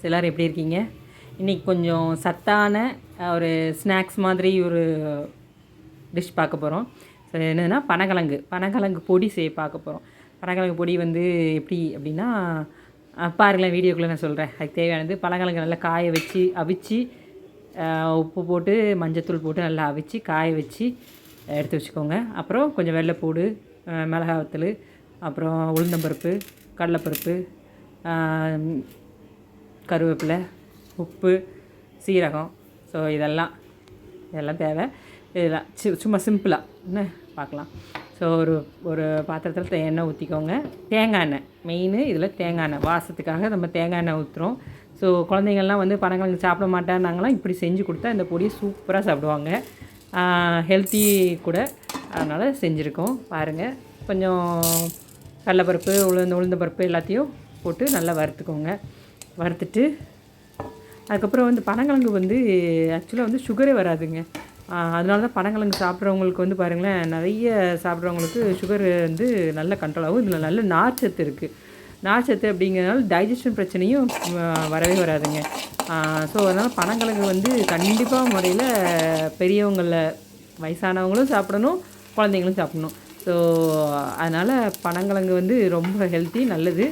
எல்லோரும் எப்படி இருக்கீங்க? இன்றைக்கி கொஞ்சம் சத்தான ஒரு ஸ்நாக்ஸ் மாதிரி ஒரு டிஷ் பார்க்க போகிறோம் ஸோ என்னதுன்னா பனங்கிழங்கு பனங்கிழங்கு பொடி செய்ய பார்க்க போகிறோம் பனங்கிழங்கு பொடி வந்து எப்படி அப்படின்னா பாருங்களேன் வீடியோக்குள்ளே நான் சொல்கிறேன் அதுக்கு தேவையானது பனங்கிழங்கு நல்லா காய வச்சு அவிச்சு உப்பு போட்டு மஞ்சத்தூள் போட்டு நல்லா அவிச்சு காய வச்சு எடுத்து வச்சுக்கோங்க. அப்புறம் கொஞ்சம் வெள்ளைப்பூடு அஹ், அப்புறம் உளுந்தம்பருப்பு கடலைப்பருப்பு கருவேப்பிலை உப்பு சீரகம். ஸோ இதெல்லாம் இதெல்லாம் தேவை. இதெல்லாம் சு சும்மா சிம்பிளாக என்ன பார்க்கலாம். ஸோ ஒரு ஒரு பாத்திரத்தில் எண்ணெய் ஊற்றிக்கோங்க தேங்காய் எண்ணெய் மெயின் இதில் தேங்காய் எண்ணெய். வாசத்துக்காக நம்ம தேங்காய் எண்ணெய் ஊற்றுறோம் ஸோ குழந்தைங்கள்லாம் வந்து பனங்கிழங்கு சாப்பிட மாட்டேன்னாங்களாம் இப்படி செஞ்சு கொடுத்தா இந்த பொடியை சூப்பராக சாப்பிடுவாங்க. ஹெல்த்தி கூட அதனால் செஞ்சுருக்கோம். பாருங்கள் கொஞ்சம் கடலைப்பருப்பு உளுந்து உளுந்த பருப்பு எல்லாத்தையும் போட்டு நல்லா வறுத்துக்கோங்க. வறுத்துட்டு அதுக்கப்புறம் வந்து பனங்கிழங்கு வந்து ஆக்சுவலாக வந்து சுகரே வராதுங்க. அதனால தான் பனங்கிழங்கு சாப்பிட்றவங்களுக்கு வந்து பாருங்களேன் நிறைய சாப்பிட்றவங்களுக்கு சுகர் வந்து நல்ல கண்ட்ரோல் ஆகும். இதில் நல்ல நார்ச்சத்து இருக்குது நார்ச்சத்து அப்படிங்கிறதுனால டைஜஷன் பிரச்சனையும் வரவே வராதுங்க. ஸோ அதனால் பனங்கிழங்கு வந்து கண்டிப்பாக முறையில் பெரியவங்களில் வயசானவங்களும் சாப்பிடணும் குழந்தைங்களும் சாப்பிடணும். ஸோ அதனால் பனங்கிழங்கு வந்து ரொம்ப ஹெல்த்தி நல்லது.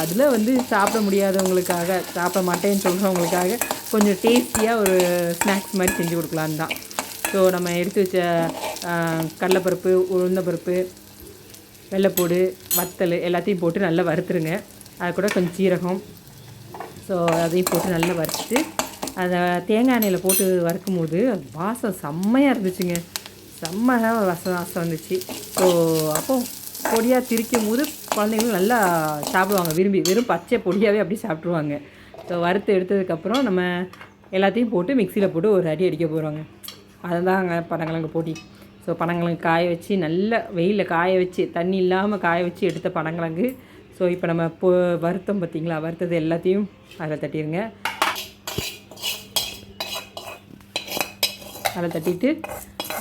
அதில் வந்து சாப்பிட முடியாதவங்களுக்காக சாப்பிட மாட்டேன்னு சொல்கிறவங்களுக்காக கொஞ்சம் டேஸ்டியாக ஒரு ஸ்நாக்ஸ் மாதிரி செஞ்சு கொடுக்கலான்னு தான். ஸோ நம்ம எடுத்து வச்ச கடலைப்பருப்பு உளுந்தப்பருப்பு வெள்ளைப்பூடு வத்தல் எல்லாத்தையும் போட்டு நல்லா வறுத்துருங்க. அது கூட கொஞ்சம் சீரகம். ஸோ அதையும் போட்டு நல்லா வறுத்துட்டு அதை தேங்காய் எண்ணெயில் போட்டு வறுக்கும் போது வாசம் செம்மையாக இருந்துச்சுங்க. செம்மையாக வாசம் வாசம் வந்துச்சு. ஸோ அப்போது பொடியாக திரிக்கும் போது குழந்தைங்களும் நல்லா சாப்பிடுவாங்க. விரும்பி வெறும் பச்சை பொடியாகவே அப்படி சாப்பிட்ருவாங்க ஸோ வறுத்து எடுத்ததுக்கப்புறம் நம்ம எல்லாத்தையும் போட்டு மிக்சியில் போட்டு ஒரு அடி அடிக்க போகிறாங்க அதுதாங்க பனங்கிழங்கு போட்டி. ஸோ பனங்கிழங்கு காய வச்சு நல்ல வெயிலில் காய வச்சு தண்ணி இல்லாமல் காய வச்சு எடுத்த பனங்கிழங்கு. ஸோ இப்போ நம்ம பொ வருத்தம் பார்த்திங்களா? வறுத்தது எல்லாத்தையும் அதில் தட்டிடுங்க அதில் தட்டிட்டு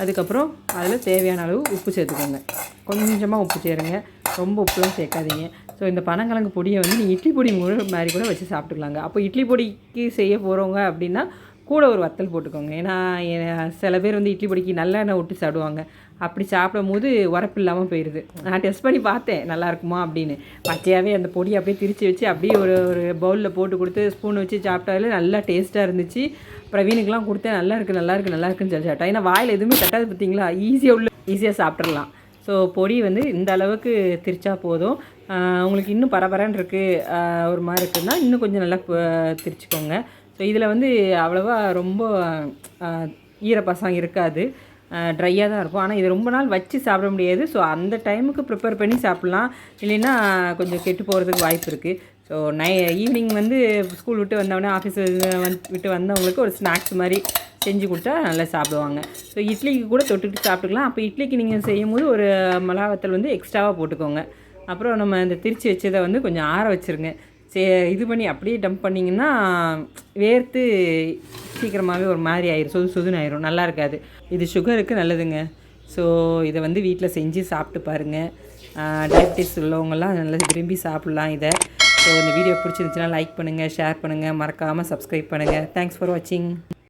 அதுக்கப்புறம் அதில் தேவையான அளவு உப்பு சேர்த்துக்கோங்க. கொஞ்சமாக உப்பு சேருங்க. ரொம்ப உப்புலாம் சேர்க்காதீங்க. ஸோ இந்த பனங்கிழங்கு பொடியை வந்து நீங்கள் இட்லி பொடி முழு மாதிரி கூட வச்சு சாப்பிட்டுக்கலாங்க. அப்போ இட்லி பொடிக்கு செய்ய போகிறவங்க அப்படின்னா கூட ஒரு வத்தல் போட்டுக்கோங்க. ஏன்னா சில பேர் வந்து இட்லி பொடிக்கு நல்லெண்ணெய் விட்டு சாப்பிடுவாங்க. அப்படி சாப்பிடும் போது உரப்பு இல்லாமல் போயிடுது நான் டெஸ்ட் பண்ணி பார்த்தேன் நல்லா இருக்குமா அப்படின்னு. பச்சையாகவே அந்த பொடியை அப்படியே திரித்து வச்சு அப்படியே ஒரு ஒரு பவுலில் போட்டு கொடுத்து ஸ்பூன் வச்சு சாப்பிட்டாலே நல்லா டேஸ்ட்டாக இருந்துச்சு. பிரவீனுக்கெலாம் கொடுத்தேன் நல்லா இருக்குது நல்லா இருக்குது நல்லா இருக்குன்னு சொல்லி சாப்பிட்டா. ஏன்னா வாயில் எதுவுமே தட்டாது பார்த்தீங்களா ஈஸியாக உள்ள ஈஸியாக சாப்பிட்றலாம் ஸோ பொடி வந்து இந்த அளவுக்கு திரிச்சா போதும். உங்களுக்கு இன்னும் பரபரன்னு இருக்குது ஒரு மாதிரி இருக்குதுன்னா இன்னும் கொஞ்சம் நல்லா திரிச்சுக்கோங்க. ஸோ இதில் வந்து அவ்வளோவா ரொம்ப ஈரப்பசம் இருக்காது. ட்ரையாக தான் இருக்கும். ஆனால் இது ரொம்ப நாள் வச்சு சாப்பிட முடியாது. ஸோ அந்த டைமுக்கு ப்ரிப்பேர் பண்ணி சாப்பிட்லாம். இல்லைன்னா கொஞ்சம் கெட்டு போகிறதுக்கு வாய்ப்பு இருக்குது ஸோ நை ஈவினிங் வந்து ஸ்கூல் விட்டு வந்தவொடனே ஆஃபீஸ் வந்து விட்டு வந்தவங்களுக்கு ஒரு ஸ்நாக்ஸ் மாதிரி செஞ்சு கொடுத்தா நல்லா சாப்பிடுவாங்க. ஸோ இட்லிக்கு கூட தொட்டுக்கிட்டு சாப்பிட்டுக்கலாம். அப்போ இட்லிக்கு நீங்கள் செய்யும் போது ஒரு மிளகாவத்தல் வந்து எக்ஸ்ட்ராவாக போட்டுக்கோங்க. அப்புறம் நம்ம இந்த திரிச்சு வச்சதை வந்து கொஞ்சம் ஆற வச்சுருங்க. சே இது பண்ணி அப்படியே டம்ப் பண்ணிங்கன்னா வேர்த்து சீக்கிரமாகவே ஒரு மாதிரி ஆயிரும். சொது சொதுன்னு ஆயிரும். நல்லா இருக்காது. இது சுகருக்கு நல்லதுங்க. ஸோ இதை வந்து வீட்டில் செஞ்சு சாப்பிட்டு பாருங்கள் டயபிட்டிஸ் உள்ளவங்கெல்லாம் நல்லா விரும்பி சாப்பிட்லாம் இதை. ஸோ இந்த வீடியோ பிடிச்சிருந்துச்சுன்னா லைக் பண்ணுங்கள் ஷேர் பண்ணுங்கள் மறக்காமல் சப்ஸ்கிரைப் பண்ணுங்கள் தேங்க்ஸ் ஃபார் வாட்சிங்